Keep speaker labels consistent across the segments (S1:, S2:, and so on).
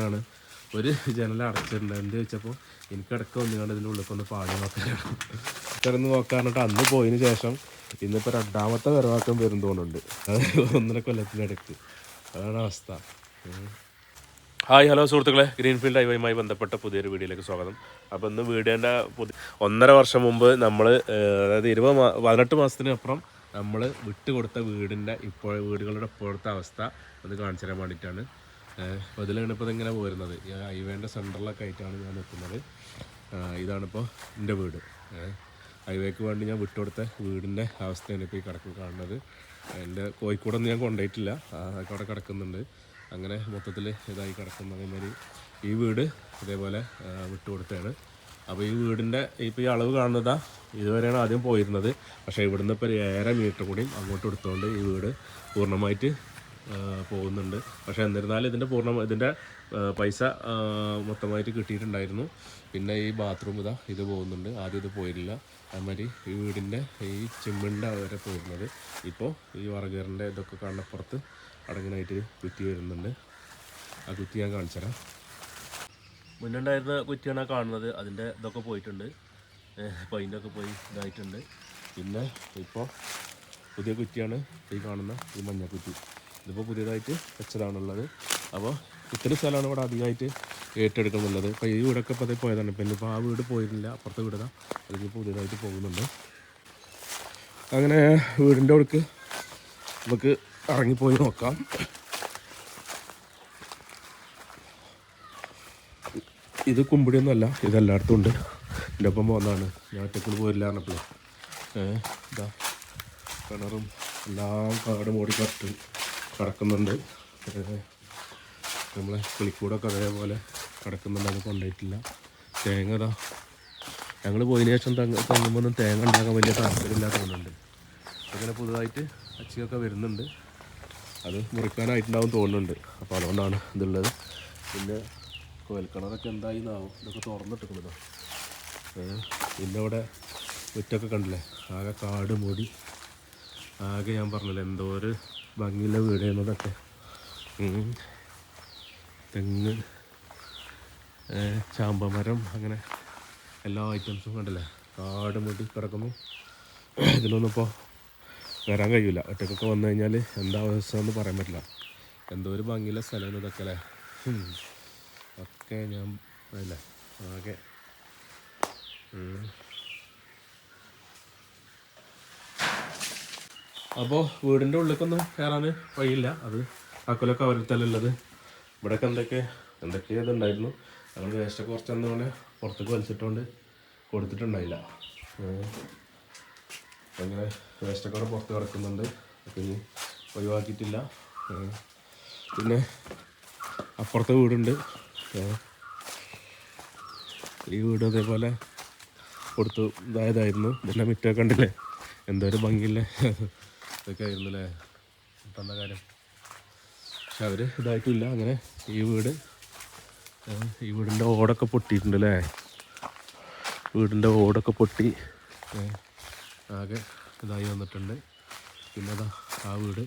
S1: പറഞ്ഞാണ് ഒരു ജനൽ അടച്ചിട്ടുണ്ട്. എന്ത് ചോദിച്ചപ്പോൾ എനിക്ക് ഇടയ്ക്ക് ഒന്നുകൊണ്ട് ഇതിന്റെ ഉള്ളിൽ പാടി നോക്കാനാണ് കിടന്ന് നോക്കാനിട്ട് അന്ന് പോയതിന് ശേഷം ഇന്നിപ്പോൾ രണ്ടാമത്തെ വരവാക്കം വരും തോന്നുന്നുണ്ട്. അത് ഒന്നര കൊല്ലത്തിനിടയ്ക്ക് അതാണ് അവസ്ഥ. ഹായ് ഹലോ സുഹൃത്തുക്കളെ. ഗ്രീൻഫീൽഡ് ഹൈവേയുമായി ബന്ധപ്പെട്ട പുതിയൊരു വീഡിയോയിലേക്ക് സ്വാഗതം. അപ്പോൾ ഇന്ന് വീടിന്റെ പുതിയ ഒന്നര വർഷം മുമ്പ് നമ്മൾ അതായത് ഇരുപത് മാ പതിനെട്ട് മാസത്തിനപ്പുറം നമ്മൾ വിട്ടുകൊടുത്ത വീടിന്റെ ഇപ്പോൾ വീടുകളുടെ ഇപ്പോഴത്തെ അവസ്ഥ ഒന്ന് കാണിച്ചു തരാൻ വേണ്ടിയിട്ടാണ്. അപ്പോൾ ഇതിലാണ് ഇപ്പോൾ ഇതിങ്ങനെ പോരുന്നത്? ഹൈവേന്റെ സെന്ററിലൊക്കെ ആയിട്ടാണ് ഞാൻ നിൽക്കുന്നത്. ഇതാണിപ്പോൾ എന്റെ വീട്. ഹൈവേക്ക് വേണ്ടി ഞാൻ വിട്ടുകൊടുത്ത വീടിന്റെ അവസ്ഥയാണ് ഇപ്പോൾ ഈ കിടക്കും കാണുന്നത്. എന്റെ കോഴിക്കോടൊന്നും ഞാൻ കൊണ്ടുപോയിട്ടില്ല. അതൊക്കെ അവിടെ കിടക്കുന്നുണ്ട്. അങ്ങനെ മൊത്തത്തിൽ ഇതായി കിടക്കുന്ന അതേമാതിരി ഈ വീട് ഇതേപോലെ വിട്ടുകൊടുത്തതാണ്. അപ്പോൾ ഈ വീടിന്റെ ഇപ്പോൾ ഈ അളവ് കാണുന്നതാ ഇതുവരെയാണ് ആദ്യം പോയിരുന്നത്. പക്ഷേ ഇവിടുന്ന് ഇപ്പോൾ ഏഴര മീറ്റർ കൂടി അങ്ങോട്ട് എടുത്തുകൊണ്ട് ഈ വീട് പൂർണമായിട്ട് പോകുന്നുണ്ട്. പക്ഷേ എന്നിരുന്നാലും ഇതിന്റെ പൂർണ ഇതിന്റെ പൈസ മൊത്തമായിട്ട് കിട്ടിയിട്ടുണ്ടായിരുന്നു. പിന്നെ ഈ ബാത്റൂം ഇതാ ഇത് പോകുന്നുണ്ട്. ആദ്യം ഇത് പോയിട്ടില്ല. അതുമാതിരി ഈ വീടിന്റെ ഈ ചിമ്മിന്റെ വരെ പോയിരുന്നത്. ഇപ്പോൾ ഈ വറകേറിന്റെ ഇതൊക്കെ കണ്ടപ്പുറത്ത് അടങ്ങനായിട്ട് കുറ്റി വരുന്നുണ്ട്. ആ കുറ്റി ഞാൻ കാണിച്ചുതരാം. മുന്നുണ്ടായിരുന്ന കുറ്റിയാണ് കാണുന്നത്. അതിന്റെ ഇതൊക്കെ പോയിട്ടുണ്ട്. പൈന്റൊക്കെ പോയി ഇതായിട്ടുണ്ട്. പിന്നെ ഇപ്പോൾ പുതിയ കുറ്റിയാണ് ഈ കാണുന്ന ഈ മഞ്ഞക്കുറ്റി. ഇതിപ്പോൾ പുതിയതായിട്ട് വെച്ചതാണുള്ളത്. അപ്പോൾ ഇത്തിരി സ്ഥലമാണ് ഇവിടെ അധികമായിട്ട് ഏറ്റെടുക്കുന്നുള്ളത് അപ്പോൾ ഈ വീടൊക്കെ ഇപ്പോൾ പോയതാണ്. പിന്നെ ഇപ്പോൾ ആ വീട് പോയിരുന്നില്ല. അപ്പുറത്തെ വീട് അല്ലെങ്കിൽ പുതിയതായിട്ട് പോകുന്നുണ്ട്. അങ്ങനെ വീടിന്റെ അടുക്ക് നമുക്ക് ഇറങ്ങിപ്പോയി നോക്കാം. ഇത് കുമ്പിടിയൊന്നുമല്ല. ഇത് എല്ലായിടത്തും ഉണ്ട്. എന്റെ ഒപ്പം പോകുന്നതാണ്. ഞാൻ ഒറ്റക്കൂടി പോയില്ല പറഞ്ഞപ്പോൾ ഇതാ കിണറും എല്ലാം കാട് മൂടി കിടക്കുന്നുണ്ട്. നമ്മളെ പുളിക്കൂടൊക്കെ അതേപോലെ കിടക്കുന്നുണ്ട്. അത് കൊണ്ടുപോയിട്ടില്ല. തേങ്ങ ഇതാ. ഞങ്ങൾ പോയതിന് ശേഷം തങ്ങ തങ്ങുമ്പോൾ തേങ്ങ ഉണ്ടാക്കാൻ വലിയ താല്പര്യമില്ലാത്ത തോന്നുന്നുണ്ട്. അങ്ങനെ പുതുതായിട്ട് അച്ചിയൊക്കെ വരുന്നുണ്ട്. അത് മുറിക്കാനായിട്ടുണ്ടാവും തോന്നുന്നുണ്ട്. അപ്പോൾ അതുകൊണ്ടാണ് ഇതുള്ളത്. പിന്നെ കോയൽക്കിണറൊക്കെ എന്തായി എന്നാവും ഇതൊക്കെ തുറന്നിട്ടുണ്ടോ പിന്നെ ഇവിടെ മുറ്റൊക്കെ കണ്ടില്ലേ? ആകെ കാട് മൂടി ആകെ ഞാൻ പറഞ്ഞില്ലേ എന്തോ ഒരു ഭംഗിയുള്ള വീട് എന്നതൊക്കെ ഉം. തെങ്ങ് ചാമ്പമരം അങ്ങനെ എല്ലാ ഐറ്റംസും കണ്ടില്ലേ? കാട് മുട്ടി കിടക്കുന്നു ഇതിലൊന്നും ഇപ്പോൾ വരാൻ കഴിയില്ല ഒറ്റക്കൊക്കെ വന്നു കഴിഞ്ഞാൽ എന്താ അവസ്ഥ എന്ന് പറയാൻ പറ്റില്ല. എന്തോ ഒരു ഭംഗിയുള്ള സ്ഥലമാണ് ഇതൊക്കെ അല്ലേ? ഒക്കെ ഞാൻ അല്ലേ? ആകെ. അപ്പോൾ വീടിന്റെ ഉള്ളിലേക്കൊന്നും കയറാൻ വഴിയില്ല. അത് അക്കലൊക്കെ അവരത്തല്ലുള്ളത് ഇവിടെയൊക്കെ എന്തൊക്കെ എന്തൊക്കെയോ ഇതുണ്ടായിരുന്നു? ഞങ്ങൾ വേസ്റ്റൊക്കെ കുറച്ചെന്ന് പോലെ പുറത്തേക്ക് വലിച്ചിട്ടുകൊണ്ട് കൊടുത്തിട്ടുണ്ടായില്ല. അങ്ങനെ വേസ്റ്റൊക്കെ അവിടെ പുറത്ത് കിടക്കുന്നുണ്ട്. അപ്പം ഇനി ഒഴിവാക്കിയിട്ടില്ല. പിന്നെ അപ്പുറത്തെ വീടുണ്ട്. ഈ വീട് അതേപോലെ കൊടുത്തു ഇതായതായിരുന്നു. ഇതിന്റെ മിറ്റൊക്കെ ഉണ്ടല്ലേ എന്തോ ഒരു ഭംഗിയില്ലേ? ഇതൊക്കെ ആയിരുന്നു അല്ലേ തന്ന കാര്യം. പക്ഷെ അവർ ഇതായിട്ടില്ല. അങ്ങനെ ഈ വീട് ഈ വീടിന്റെ ഓടൊക്കെ പൊട്ടിയിട്ടുണ്ട് അല്ലേ വീടിന്റെ ഓടൊക്കെ പൊട്ടി ആകെ ഇതായി വന്നിട്ടുണ്ട്. പിന്നെ അതാ ആ വീട്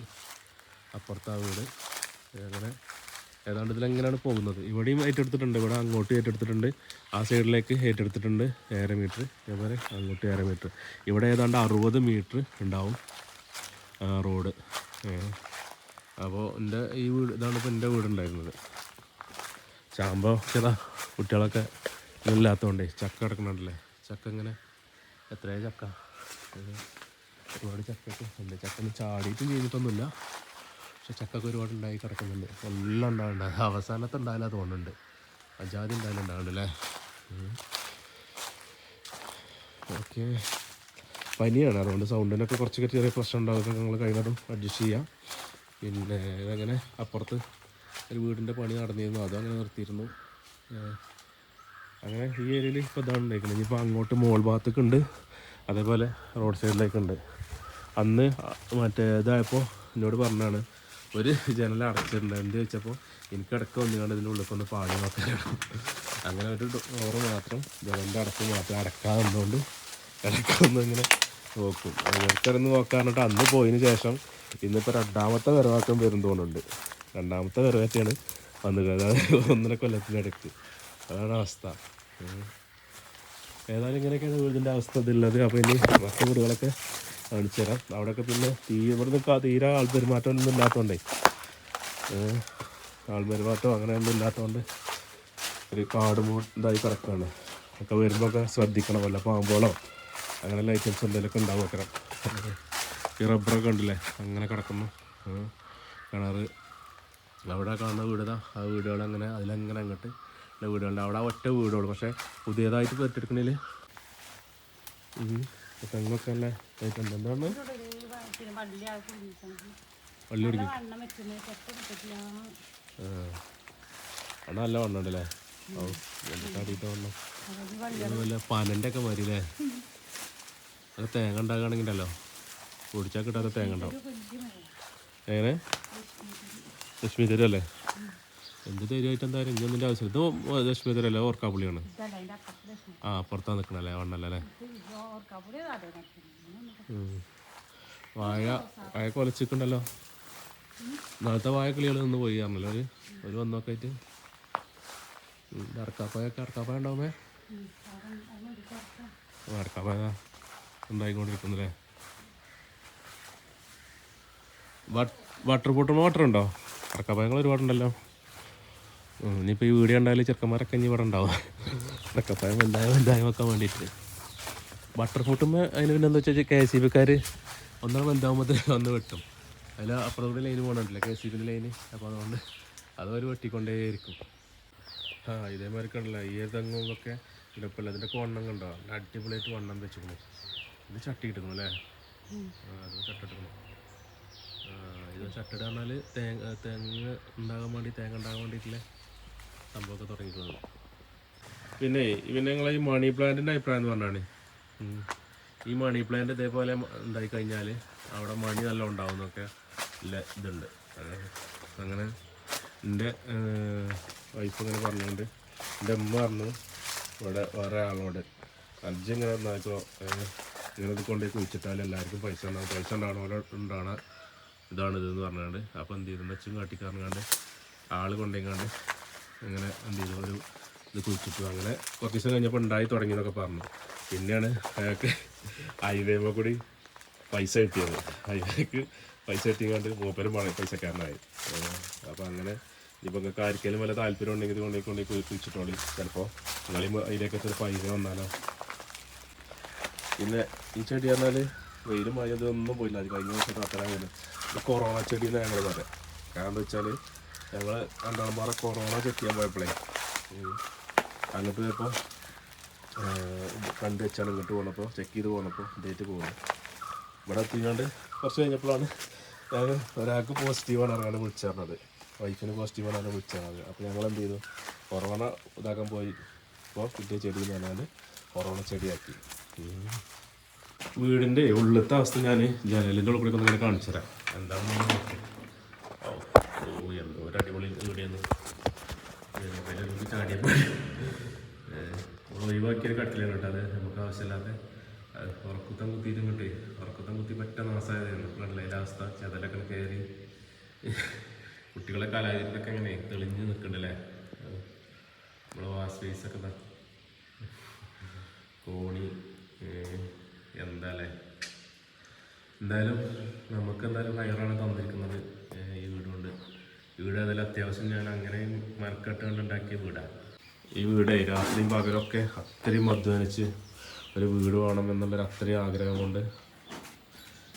S1: അപ്പുറത്ത് ആ വീട്. അങ്ങനെ ഏതാണ്ട് ഇതിലെങ്ങനെയാണ് പോകുന്നത്? ഇവിടെയും ഏറ്റെടുത്തിട്ടുണ്ട്. ഇവിടെ അങ്ങോട്ട് ഏറ്റെടുത്തിട്ടുണ്ട്. ആ സൈഡിലേക്ക് ഏറ്റെടുത്തിട്ടുണ്ട് ഏഴര മീറ്റർ. അതേപോലെ അങ്ങോട്ട് ഏഴര മീറ്റർ. ഇവിടെ ഏതാണ്ട് അറുപത് മീറ്റർ ഉണ്ടാവും. റോഡ്. അപ്പോൾ എന്റെ ഈ വീട് ഇതാണ് ഇപ്പോൾ എന്റെ വീടുണ്ടായിരുന്നത്. ചാമ്പോ ചില കുട്ടികളൊക്കെ ഇല്ലാത്തതുകൊണ്ടേ ചക്ക കിടക്കണുണ്ടല്ലേ? ചക്ക ഇങ്ങനെ എത്രയാ ചക്ക? ഒരുപാട് ചക്കയൊക്കെ ഉണ്ട്. ചക്ക ചാടിയിട്ടും ചെയ്തിട്ടൊന്നുമില്ല. പക്ഷെ ചക്കൊക്കെ ഒരുപാട് ഉണ്ടായി കിടക്കുന്നുണ്ട്. എല്ലാം ഉണ്ടാവുന്നുണ്ട് അവസാനത്തെ ഉണ്ടായാലും തോന്നുന്നുണ്ട്. അജാതി ഉണ്ടായാലും ഉണ്ടാവുന്നുണ്ട് അല്ലേ? ഓക്കെ. പനിയാണ്. അതുകൊണ്ട് സൗണ്ടിനൊക്കെ കുറച്ചൊക്കെ ചെറിയ പ്രശ്നം ഉണ്ടാകും ഞങ്ങൾ കഴിഞ്ഞതും അഡ്ജസ്റ്റ് ചെയ്യാം. പിന്നെ ഇതങ്ങനെ അപ്പുറത്ത് ഒരു വീടിന്റെ പണി നടന്നിരുന്നു. അതും അങ്ങനെ നിർത്തിയിരുന്നു. അങ്ങനെ ഈ ഏരിയയിൽ ഇപ്പോൾ ഇതാണ് ഉണ്ടായിരിക്കുന്നത് ഇനിയിപ്പോൾ അങ്ങോട്ട് മോൾ ഭാഗത്തേക്ക് ഉണ്ട്. അതേപോലെ റോഡ് സൈഡിലേക്കുണ്ട് അന്ന് മറ്റേ ഇതായപ്പോൾ എന്നോട് പറഞ്ഞാണ് ഒരു ജനൽ അടച്ചിട്ടുണ്ട്. എന്ത് വെച്ചപ്പോൾ എനിക്ക് ഇടയ്ക്ക് വന്നുകൊണ്ട് ഇതിന്റെ ഉള്ളിൽ ഒന്ന് പാടി നോക്കാനാണ് അങ്ങനെ ഒരു ഡോറ് മാത്രം ജനലിന്റെ അടപ്പ് മാത്രം അടക്കാതെ വന്നുകൊണ്ട് ഇടയ്ക്ക് ഇങ്ങനെ നോക്കും. ഇടയ്ക്കിടന്ന് നോക്കാറിട്ട് അന്ന് പോയതിന് ശേഷം ഇന്നിപ്പോൾ രണ്ടാമത്തെ വരവാക്കം വരുന്നതുകൊണ്ടുണ്ട് രണ്ടാമത്തെ വരവേറ്റയാണ് വന്നത് അതായത് ഒന്നര കൊല്ലത്തിനിടയ്ക്ക് അതാണ് അവസ്ഥ. ഏതായാലും ഇങ്ങനെയൊക്കെയാണ് വീടിന്റെ അവസ്ഥ ഇതുള്ളത് അപ്പോൾ ഇനി മറ്റു വീടുകളൊക്കെ കാണിച്ചു തരാം. അവിടെയൊക്കെ പിന്നെ തീ ഇവിടുന്ന് ക- ആൾ പെരുമാറ്റം ഒന്നും ഇല്ലാത്തതുകൊണ്ടേ ആൾ പെരുമാറ്റം അങ്ങനെ ഒന്നും ഇല്ലാത്തതുകൊണ്ട് ഒരു കാട് ഇതായി കിടക്കുകയാണ് ഒക്കെ വരുമ്പോൾ ഒക്കെ ശ്രദ്ധിക്കണം വല്ല പാമ്പോളോ അങ്ങനെയുള്ള ഐറ്റംസ് എന്തെങ്കിലുമൊക്കെ ഉണ്ടാവും അക്കരം ഈ റബ്ബറൊക്കെ ഉണ്ടല്ലേ അങ്ങനെ കിടക്കുന്നു കിണറ്. അവിടെ കാണുന്ന വീടുതാ ആ വീടുകൾ അങ്ങനെ അതിലങ്ങനെ അങ്ങോട്ട് ഉള്ള വീടുകളുണ്ട്. അവിടെ ഒറ്റ വീടുകൾ പക്ഷേ പുതിയതായിട്ട് പെറ്റെടുക്കണേൽ തെങ്ങൊക്കെ നല്ല ഇതായിട്ടുണ്ട് എന്താണ് വള്ളി കുടിക്കും. അവിടെ നല്ല വണ്ണം ഉണ്ടല്ലേ ഓ എന്താ അടിയിട്ട് വണ്ണം. പനന്റെ ഒക്കെ മാതിരി അല്ലേ? അത് തേങ്ങ ഉണ്ടാക്കുകയാണെങ്കിലല്ലോ? പൊടിച്ചാൽ കിട്ടാത്ത തേങ്ങ ഉണ്ടാവും. എങ്ങനെ? ലക്ഷ്മി തരും അല്ലേ? എന്ത് തരുമായിട്ട് എന്തായാലും ഇനി ഒന്നിന്റെ ആവശ്യം ഇത് ലക്ഷ്മി തരല്ലേ ഓർക്കാപ്പുളിയാണ്. ആ പുറത്താ നിൽക്കണല്ലേ വണ്ണല്ലേ അല്ലേ. വാഴ വാഴ കൊലച്ചിട്ടുണ്ടല്ലോ. നാളത്തെ വാഴ കിളികൾ നിന്ന് പോയി ആണല്ലോ ഒരു ഒരു വന്നൊക്കെ ആയിട്ട് അറക്കാപ്പായൊക്കെ അറക്കാപ്പായ ഉണ്ടാവുമേ? അറക്കാപ്പായ ഉണ്ടായിക്കൊണ്ടിരിക്കുന്നല്ലേ? വാട്ടർ ബോട്ടിൽ വാട്ടർ ഉണ്ടോ അറക്കാപ്പായങ്ങൾ ഒരുപാടുണ്ടല്ലോ. ഇനിയിപ്പോൾ ഈ വീഡിയോ ഉണ്ടായാലും ചെറുക്കന്മാരൊക്കെ ഇനി ഇവിടെ ഉണ്ടാവും. അറക്കാപ്പായം വലുതായ എന്തായാലും വെക്കാൻ വേണ്ടിയിട്ട്. ബട്ടർ ഫ്രൂട്ടുമ്പോൾ അതിന് പിന്നെ എന്താ വെച്ചാൽ കെ എസ് സി ബിക്കാർ ഒന്നാണ് വലുതാകുമ്പോൾ ഒന്ന് വെട്ടും. അതിൽ അപ്പുറം കൂടി ലൈന് പോകണമല്ലോ കെ എസ് സി ബിന്റെ ലൈന് അപ്പോൾ അതുകൊണ്ട് അതവർ വെട്ടിക്കൊണ്ടേയിരിക്കും. ആ ഇതേമാതിരി കണ്ടല്ലോ ഈ തെങ്ങൊക്കെ ഇടപ്പല്ല അതിന്റെ ഒക്കെ വണ്ണം കണ്ടോ? അടിപൊളിയായിട്ട് വണ്ണം വെച്ചിരിക്കണു. ഇത് ചട്ടി കിട്ടുന്നു അല്ലേ? അത് ചട്ട എടുക്കണം ഇത് ചട്ടിട പറഞ്ഞാൽ തേങ്ങ തേങ്ങ ഉണ്ടാകാൻ വേണ്ടി തേങ്ങ ഉണ്ടാകാൻ വേണ്ടിയിട്ടുള്ള സംഭവമൊക്കെ തുടങ്ങിയിട്ടുള്ളത്. പിന്നെ പിന്നെ നിങ്ങളെ ഈ മണി പ്ലാന്റിന്റെ അഭിപ്രായം എന്ന് പറഞ്ഞാണ് ഈ മണി പ്ലാന്റ് ഇതേപോലെ ഉണ്ടായി കഴിഞ്ഞാൽ അവിടെ മണി നല്ല ഉണ്ടാവുന്നൊക്കെ ഇല്ല ഇതുണ്ട്. അങ്ങനെ എന്റെ വൈഫ് ഇങ്ങനെ പറഞ്ഞുകൊണ്ട് എന്റെ അമ്മ പറഞ്ഞു ഇവിടെ വേറെ ആളോട്. അജ്ജ് ഇങ്ങനെ ഇങ്ങനെ ഇത് കൊണ്ടുപോയി കുഴിച്ചിട്ടാൽ എല്ലാവർക്കും പൈസ ഉണ്ടാവും. പൈസ ഉണ്ടാവണ ഉണ്ടാവണ ഇതാണ് ഇതെന്ന് പറഞ്ഞുകൊണ്ട് അപ്പോൾ എന്ത് ചെയ്തു? വെച്ചും കാട്ടിക്കാറങ്ങാണ്ട് ആൾ കൊണ്ടുപോയിങ്ങാണ്ട് അങ്ങനെ എന്ത് ചെയ്തു? ഒരു ഇത് കുഴിച്ചിട്ടു. അങ്ങനെ കുറച്ച് ദിവസം കഴിഞ്ഞപ്പോൾ ഉണ്ടായി തുടങ്ങി എന്നൊക്കെ പറഞ്ഞു. പിന്നെയാണ് അയാൾക്ക് ഹൈവേമ കൂടി പൈസ കിട്ടിയത്. ഹൈവേക്ക് പൈസ കിട്ടിയങ്ങാണ്ട് മൂപ്പരും പണി പൈസക്കാരനായി. അപ്പോൾ അങ്ങനെ ഇപ്പോൾ നിങ്ങൾക്ക് ആർക്കെങ്കിലും വല്ല താല്പര്യം ഉണ്ടെങ്കിൽ കൊണ്ടേ കൊണ്ടുപോയി കുഴിച്ചിട്ടോളി. ചിലപ്പോൾ നിങ്ങളീ അതിലേക്ക് ചിലപ്പോൾ പൈസ വന്നാലോ? പിന്നെ ഈ ചെടി പറഞ്ഞാൽ വെയിലും മഴ ഇതൊന്നും പോയില്ല. അത് കഴിഞ്ഞ വർഷം അത്രയാണ് ഇത് കൊറോണ ചെടി എന്നാണ് ഞങ്ങൾ പറയാം. കാരണം എന്താ വെച്ചാൽ ഞങ്ങൾ രണ്ടാമത് കൊറോണ ചെക്ക് ചെയ്യാൻ പോയപ്പോഴേ അങ്ങോട്ട് പോയപ്പോൾ കണ്ടു വെച്ചാൽ ഇങ്ങോട്ട് പോകണപ്പോൾ ചെക്ക് ചെയ്ത് പോകണപ്പോൾ ഡേറ്റ് പോകുന്നു ഇവിടെ എത്തിക്കാണ്ട് കുറച്ച് കഴിഞ്ഞപ്പോഴാണ് ഞാൻ ഒരാൾക്ക് പോസിറ്റീവാണ് അറിയാണ്ട് വിളിച്ചറിഞ്ഞത്. വൈഫിന് പോസിറ്റീവാണ് അറിയാൻ വിളിച്ചറിഞ്ഞത്. അപ്പോൾ ഞങ്ങൾ എന്ത് ചെയ്തു? കൊറോണ ഇതാക്കാൻ പോയി. ഇപ്പോൾ കിട്ടിയ ചെടി എന്ന് പറഞ്ഞാൽ കൊറോണ ചെടിയാക്കി. വീടിന്റെ ഉള്ളിലത്തെ അവസ്ഥ ഞാൻ ജനലിന്റെ ഉള്ളിൽ കൂടെ ഒന്ന് കാണിച്ചു തരാം ഓ, എന്തോ ഒരു അടിപൊളി വീടിയെന്ന്. ചാടിയപ്പോൾ ഒഴിവാക്കിയൊരു കട്ടിലാണ് കേട്ടോ അത്. നമുക്ക് ആവശ്യമില്ലാതെ ഉറക്കുത്തം കുത്തിയിട്ട് കിട്ടി ഉറക്കുത്തം കുത്തി പറ്റ നാശമായതായിരുന്നു വെള്ളയിലെ അവസ്ഥ ചെതലൊക്കെ കയറി കുട്ടികളെ കലാചാരത്തിലൊക്കെ എങ്ങനെ തെളിഞ്ഞ് നിൽക്കണ്ടല്ലേ? നമ്മളെ വാഷ് ഫേസൊക്കെ കോണി. ഏഹ്, എന്താ അല്ലേ എന്തായാലും നമുക്ക് എന്തായാലും ഹയറാണ് തന്നിരിക്കുന്നത് ഈ വീടുകൊണ്ട്. വീട് അതിൽ അത്യാവശ്യം ഞാൻ അങ്ങനെ മരക്കെട്ടുകൊണ്ട് ഉണ്ടാക്കിയ വീടാണ് ഈ വീട് രാത്രിയും പകലൊക്കെ അത്രയും അധ്വാനിച്ച് ഒരു വീട് വേണം എന്നുള്ളൊരു അത്രയും ആഗ്രഹം കൊണ്ട്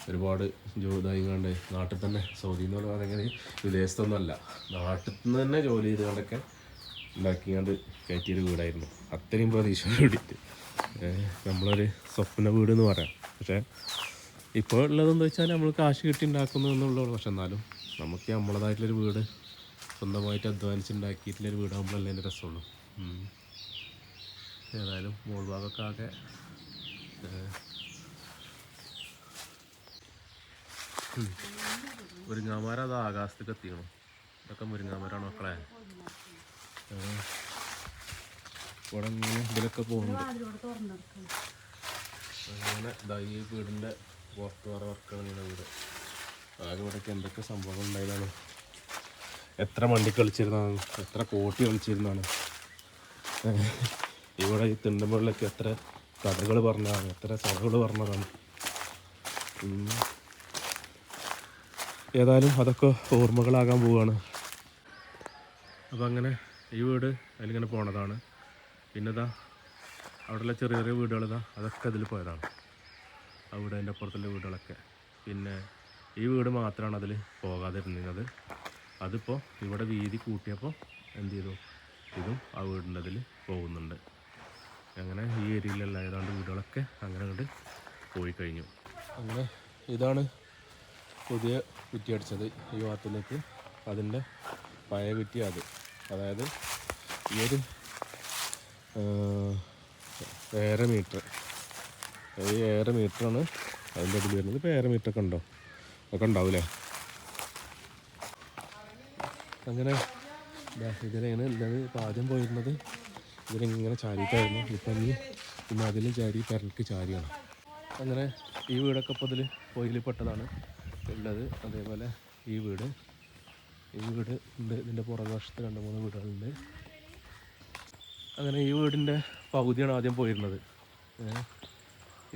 S1: ഒരുപാട് ജോലി കണ്ട്. നാട്ടിൽ തന്നെ സൗദി എന്ന് പറയുന്നത് വിദേശത്തൊന്നുമല്ല. നാട്ടിൽ നിന്ന് തന്നെ ജോലി ചെയ്തുകൊണ്ടൊക്കെ ഉണ്ടാക്കിയാണ്ട് കയറ്റിയൊരു വീടായിരുന്നു. അത്രയും പ്രതീക്ഷ വേണ്ടിയിട്ട് നമ്മളൊരു സ്വപ്ന വീട് എന്ന് പറയാം. പക്ഷേ ഇപ്പോൾ ഉള്ളതെന്ന് വെച്ചാൽ നമ്മൾ കാശ് കിട്ടി ഉണ്ടാക്കുന്നു എന്നുള്ളൂ പക്ഷെ എന്നാലും നമുക്ക് നമ്മളതായിട്ടുള്ളൊരു വീട് സ്വന്തമായിട്ട് അധ്വാനിച്ച് ഉണ്ടാക്കിയിട്ടുള്ളൊരു വീടാകുമ്പോഴല്ലേ അതിന്റെ രസമുള്ളൂ. ഏതായാലും മോൾ ഭാഗമൊക്കെ ആകെ മുരിങ്ങാമരം അത് ആകാശത്തേക്ക് എത്തിക്കണം. ഇതൊക്കെ മുരിങ്ങാമരാണ് മക്കളെ. ഇവിടെ ഇങ്ങനെ ഇതിലൊക്കെ പോകുന്നുണ്ട്. അങ്ങനെ ഇതാ ഈ വീടിന്റെ പുറത്ത് വേറെ വർക്കാണ് ഇങ്ങനെ വീട്. ആകെ ഇവിടെയൊക്കെ എന്തൊക്കെ സംഭവങ്ങൾ ഉണ്ടായതാണ്. എത്ര മണ്ടി കളിച്ചിരുന്നതാണ്. എത്ര കോട്ടി കളിച്ചിരുന്നതാണ്. ഇവിടെ ഈ തിണ്ടുമുകളിലൊക്കെ എത്ര കഥകൾ പറഞ്ഞതാണ്. എത്ര സഥകൾ പറഞ്ഞതാണ്. ഏതായാലും അതൊക്കെ ഓർമ്മകളാകാൻ പോവുകയാണ് അപ്പോൾ അങ്ങനെ ഈ വീട് അതിലിങ്ങനെ പോണതാണ്. പിന്നെ ഇതാ അവിടെയുള്ള ചെറിയ ചെറിയ വീടുകൾ ഇതാ അതൊക്കെ അതിൽ പോയതാണ്. അവിടെ വീട് അതിന്റെ അപ്പുറത്തുള്ള വീടുകളൊക്കെ. പിന്നെ ഈ വീട് മാത്രമാണ് അതിൽ പോകാതിരുന്നത്. അതിപ്പോൾ ഇവിടെ വീതി കൂട്ടിയപ്പോൾ എന്ത് ചെയ്തു? ഇതും ആ വീടിന്റെ അതിൽ പോകുന്നുണ്ട്. അങ്ങനെ ഈ ഏരിയയിലുള്ള ഏതാണ്ട് വീടുകളൊക്കെ അങ്ങനെ അങ്ങോട്ട് പോയി കഴിഞ്ഞു. അങ്ങനെ ഇതാണ് പുതിയ കുറ്റി അടിച്ചത് ഈ ഭാഗത്തിലേക്ക് അതിന്റെ പഴയ കുറ്റി അത്. അതായത് ഈ ഒരു ആ, ഏഴര മീറ്റർ. ഈ ഏറെ മീറ്ററാണ് അതിന്റെ അടിയിൽ വരുന്നത്. ഇപ്പോൾ ഏറെ മീറ്റർ ഒക്കെ ഉണ്ടോ? ഒക്കെ ഉണ്ടാവില്ലേ അങ്ങനെ ഇതിലാണ് ഉള്ളത് ഇപ്പോൾ ആദ്യം പോയിരുന്നത്. ഇതിലിങ്ങനെ ചാരിയിട്ടായിരുന്നു. ഇപ്പം ഇനി പിന്നെ അതിലും ചാരി പെരക്ക് ചാരിയാണ്. അങ്ങനെ ഈ വീടൊക്കെ ഇപ്പോൾ ഇതിൽ പൊയിൽ പെട്ടതാണ് ഉള്ളത് അതേപോലെ ഈ വീട്. ഈ വീട് ഉണ്ട്. ഇതിന്റെ പുറകുവശത്ത് രണ്ട് മൂന്ന് വീടുകളുണ്ട്. അങ്ങനെ ഈ വീടിന്റെ പകുതിയാണ് ആദ്യം പോയിരുന്നത്.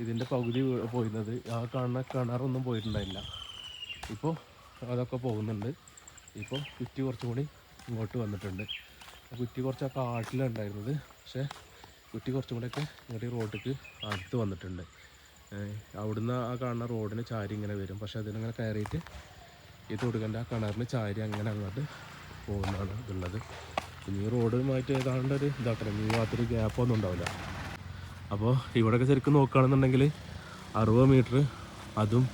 S1: ഇതിന്റെ പകുതി പോയിരുന്നത്. ആ കാണുന്ന കിണറൊന്നും പോയിട്ടുണ്ടായില്ല. ഇപ്പോൾ അതൊക്കെ പോകുന്നുണ്ട്. ഇപ്പോൾ കുറ്റി കുറച്ചും കൂടി ഇങ്ങോട്ട് വന്നിട്ടുണ്ട്. കുറ്റി കുറച്ച് ആ കാട്ടിലുണ്ടായിരുന്നത്. പക്ഷേ കുറ്റി കുറച്ചും കൂടെയൊക്കെ ഇങ്ങോട്ട് റോഡിലേക്ക് അടുത്ത് വന്നിട്ടുണ്ട്. അവിടുന്ന് ആ കാണുന്ന റോഡിന് ചാരി ഇങ്ങനെ വരും. പക്ഷെ അതിനിങ്ങനെ കയറിയിട്ട് ഈ കൊടുക്കേണ്ട ആ കിണറിന് ചാരി അങ്ങനെ അങ്ങോട്ട് പോകുന്നതാണ് ഇതുള്ളത്. പിന്നെ റോഡ് മാറ്റി ഏതാണ്ട് ഒരു ഇതാക്കണം ഈ ഭാഗത്തൊരു ഗ്യാപ്പൊന്നും ഉണ്ടാവില്ല അപ്പോൾ ഇവിടെയൊക്കെ ശരിക്കും നോക്കുകയാണെന്നുണ്ടെങ്കിൽ അറുപത് മീറ്റർ അതും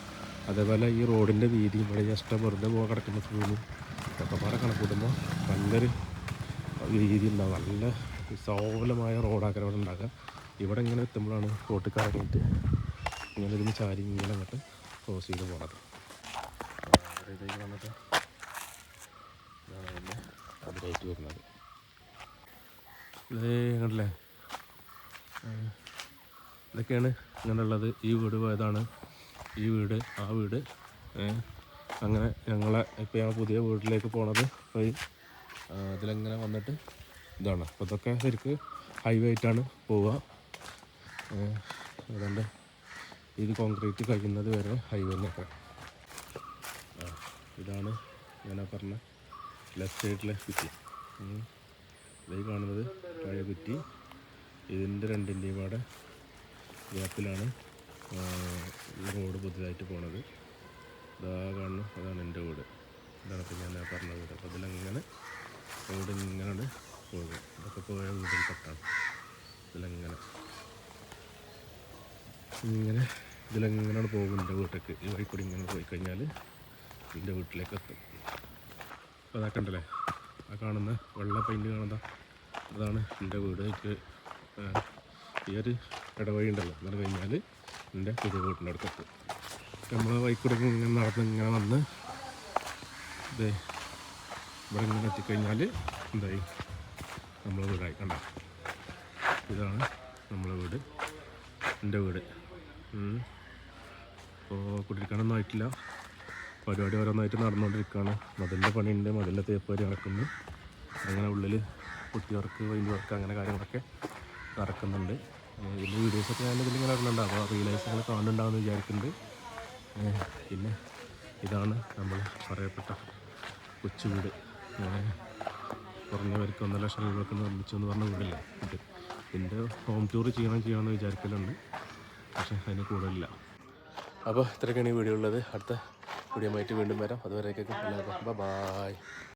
S1: അതേപോലെ ഈ റോഡിന്റെ വീതി ഇവിടെ ജസ്റ്റ് വെറുതെ പോകാൻ കിടക്കുന്ന സ്കൂളും ഒക്കെ പാടെ കണക്കൂട്ടുമ്പോൾ നല്ലൊരു വീതി ഉണ്ടാവും നല്ല വിശാലമായ റോഡാക്കാൻ ഇവിടെ ഉണ്ടാക്കുക ഇവിടെ ഇങ്ങനെ എത്തുമ്പോഴാണ് റോട്ടിൽ കറങ്ങിയിട്ട് ഇങ്ങനെ ഇതിന് ചാരി ഇങ്ങനെ അങ്ങോട്ട് ക്രോസ് ചെയ്ത് പോണത് ആ, ഇതിലേക്ക് വന്നിട്ട് അതിലേക്ക് വരുന്നത് കണ്ടില്ലേ? ഇതൊക്കെയാണ് ഇങ്ങനെയുള്ളത്. ഈ വീട് പോയതാണ്. ഈ വീട് ആ വീട്. അങ്ങനെ ഞങ്ങളെ ഇപ്പോൾ ഞങ്ങൾ പുതിയ വീട്ടിലേക്ക് പോണത് വഴി ഇതിലങ്ങനെ വന്നിട്ട് ഇതാണ്. അപ്പോൾ ഇതൊക്കെ ശരിക്ക് ഹൈവേ ആയിട്ടാണ് പോവുക. അതുകൊണ്ട് ഇത് കോൺക്രീറ്റ് കഴിയുന്നത് വരെ ഹൈവേ തന്നെയൊക്കെ ഇതാണ് ഞാൻ പറഞ്ഞ ലെഫ്റ്റ് സൈഡിലെ കുറ്റി ഉം. ഇതായി കാണുന്നത് പഴയ കുറ്റി. ഇതിന്റെ രണ്ടിന്റെയും പാടെ ഗ്യാപ്പിലാണ് റോഡ് പുതിയതായിട്ട് പോണത്. ഇതാ കാണുന്നു അതാണ് എന്റെ വീട്. ഇതാണ് ഇപ്പോൾ ഞാൻ പറഞ്ഞ വീട് അപ്പോൾ ഇതിലങ്ങനെ റോഡ് ഇങ്ങനെ പോകും ഇതൊക്കെ പോയ വീടിൽ പെട്ടാണ് ഇതിലങ്ങനെ. ഇങ്ങനെ ഇതിലെങ്ങനെയാണ് പോകും എന്റെ വീട്ടിലേക്ക്. ഈ വഴി കൂടി ഇങ്ങനെ പോയി കഴിഞ്ഞാൽ എന്റെ വീട്ടിലേക്ക് എത്തും. അപ്പോൾ അതൊക്കെ ഉണ്ടല്ലേ ആ കാണുന്ന വെള്ള പെയിന്റ് കാണുന്ന. അതാണ് എന്റെ വീട്. എനിക്ക് ഈ ഒരു ഇടവഴി ഉണ്ടല്ലോ. എന്ന് പറഞ്ഞു കഴിഞ്ഞാൽ എന്റെ പുതിയ വീട്ടിന്റെ അടുത്ത് എത്തും. നമ്മൾ വൈക്കൂടെ ഇങ്ങനെ നടന്ന് ഇങ്ങനെ വന്ന് ഇത് ഇവിടെ ഇങ്ങനെ എത്തിക്കഴിഞ്ഞാൽ എന്തായി? നമ്മളെ വീടായി കണ്ട? ഇതാണ് നമ്മളെ വീട്. എന്റെ വീട്. അപ്പോൾ കുടിയിരിക്കാനൊന്നും ആയിട്ടില്ല. പരിപാടി ഓരോന്നായിട്ട് നടന്നുകൊണ്ടിരിക്കുകയാണ്. മതിലിന്റെ പണിയുണ്ട്. മതിലിന്റെ തേപ്പ് വരെ നടക്കുന്നു. അങ്ങനെ ഉള്ളിൽ കുട്ടി വർക്ക് വൈൻഡ് വർക്ക് അങ്ങനെ കാര്യങ്ങളൊക്കെ നടക്കുന്നുണ്ട്. ഇതിന്റെ വീഡിയോസൊക്കെ ഞാൻ ഇതിലിങ്ങനെ ഇടുന്നുണ്ട്. അപ്പോൾ റീലൈസ് നിങ്ങൾ കാണുന്നുണ്ടാവുമെന്ന് വിചാരിക്കുന്നുണ്ട്. പിന്നെ ഇതാണ് നമ്മൾ പറയപ്പെട്ട കൊച്ചു വീട്. ഏഹ് കുറഞ്ഞവർക്ക് ഒന്നര ലക്ഷം രൂപയൊക്കെ നിർമ്മിച്ചു എന്ന് പറഞ്ഞ വീടില്ല ഇത്. ഇതിന്റെ ഹോം ടൂർ ചെയ്യണം ചെയ്യണമെന്ന് വിചാരിക്കലുണ്ട്. പക്ഷേ അതിന് കൂടുതലില്ല. അപ്പോൾ ഇത്രയൊക്കെയാണ് ഈ വീഡിയോ ഉള്ളത്. അടുത്ത വീഡിയോ മായിട്ട് വീണ്ടും വരാം. എല്ലാവർക്കും. ബൈ